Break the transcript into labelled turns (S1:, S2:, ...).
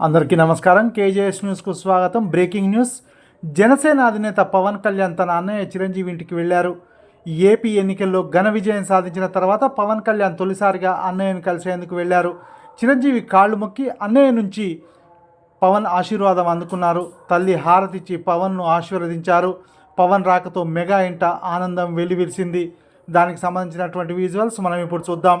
S1: అందరికీ నమస్కారం. కేజేఎస్ న్యూస్కు స్వాగతం. Breaking news. జనసేన అధినేత పవన్ కళ్యాణ్ తన అన్నయ్య చిరంజీవి ఇంటికి వెళ్ళారు ఏపీ ఎన్నికల్లో ఘన విజయం సాధించిన తర్వాత పవన్ కళ్యాణ్ తొలిసారిగా అన్నయ్యను కలిసేందుకు వెళ్ళారు చిరంజీవి కాళ్ళు మొక్కి అన్నయ్య నుంచి పవన్ ఆశీర్వాదం అందుకున్నారు. తల్లి హారతిచ్చి పవన్ను ఆశీర్వదించారు. పవన్ రాకతో మెగా ఇంట ఆనందం వెల్లివిరిసింది దానికి సంబంధించినటువంటి విజువల్స్ మనం ఇప్పుడు చూద్దాం.